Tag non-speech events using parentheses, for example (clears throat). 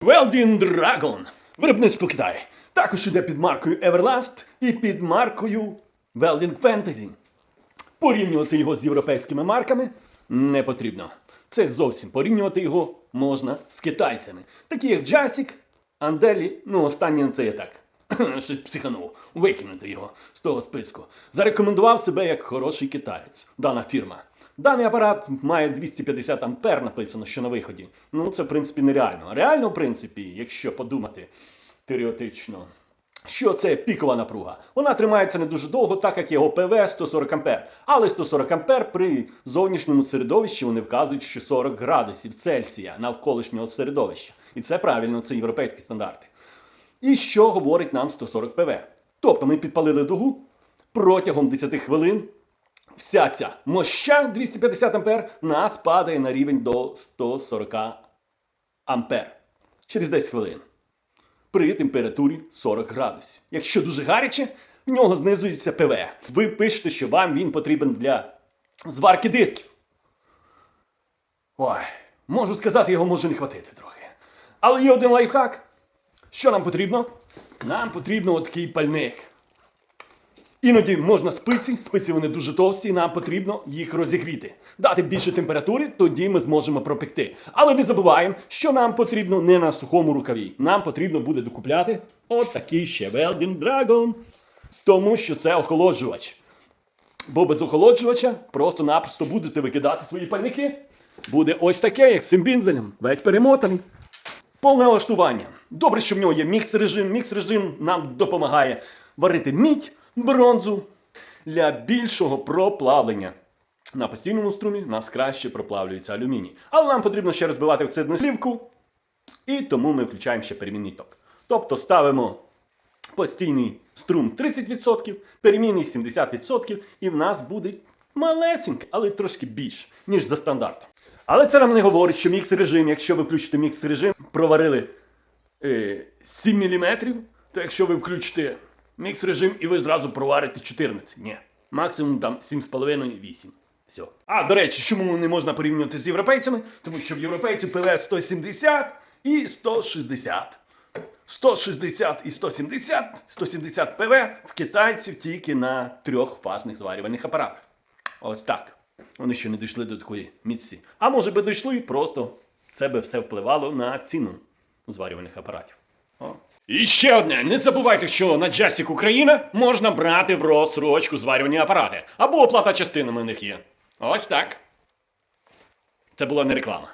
Welding Dragon. Виробництво Китай. Також іде під маркою Everlast і під маркою Welding Fantasy. Порівнювати його з європейськими марками не потрібно. Це зовсім порівнювати його можна з китайцями. Такі як Джасік, Анделі, ну останнє це я так. (clears throat) Щось психанув, викинути його з того списку. Зарекомендував себе як хороший китаєць, дана фірма. Даний апарат має 250 ампер, написано, що на виході. Ну, це в принципі нереально. Реально, в принципі, якщо подумати теоретично, що це пікова напруга. Вона тримається не дуже довго, так як його ПВ 140 ампер. Але 140 ампер при зовнішньому середовищі вони вказують, що 40 градусів Цельсія навколишнього середовища. І це правильно, це європейські стандарти. І що говорить нам 140 ПВ? Тобто ми підпалили дугу протягом 10 хвилин. Вся ця моща 250 ампер нас падає на рівень до 140 ампер через 10 хвилин при температурі 40 градусів. Якщо дуже гаряче, в нього знизується ПВ. Ви пишете, що вам він потрібен для зварки дисків. Ой, можу сказати, його може не хватити трохи. Але є один лайфхак. Що нам потрібно? Нам потрібно отакий пальник. Іноді можна спиці, спиці вони дуже товсті, нам потрібно їх розігріти. Дати більше температури, тоді ми зможемо пропекти. Але не забуваємо, що нам потрібно не на сухому рукаві. Нам потрібно буде докупляти от такий ще Welding Dragon. Тому що це охолоджувач. Бо без охолоджувача просто-напросто будете викидати свої пальники. Буде ось таке, як з цим бінзелем, весь перемотаний. Повне налаштування. Добре, що в нього є мікс режим. Мікс режим нам допомагає варити мідь, бронзу для більшого проплавлення. На постійному струмі нас краще проплавлюється алюміній. Але нам потрібно ще розбивати оксидну слівку, і тому ми включаємо ще перемінний ток. Тобто ставимо постійний струм 30%, перемінний 70%, і в нас буде малесеньке, але трошки більше, ніж за стандартом. Але це нам не говорить, що мікс режим, якщо ви включите мікс режим, проварили е, 7 мм, то якщо ви включите мікс режим і ви зразу проварите 14. Ні. Максимум там 7,5-8. Все. А, до речі, чому не можна порівнювати з європейцями? Тому що в європейців ПВ 170 і 160. 160 і 170, 170 ПВ в китайців тільки на трьохфазних зварювальних апаратах. Ось так. Вони ще не дійшли до такої міці. А може би дійшли, просто це би все впливало на ціну зварювальних апаратів. О. І ще одне: не забувайте, що на Джасік Україна можна брати в розсрочку зварювані апарати. Або оплата частинами у них є. Ось так. Це була не реклама.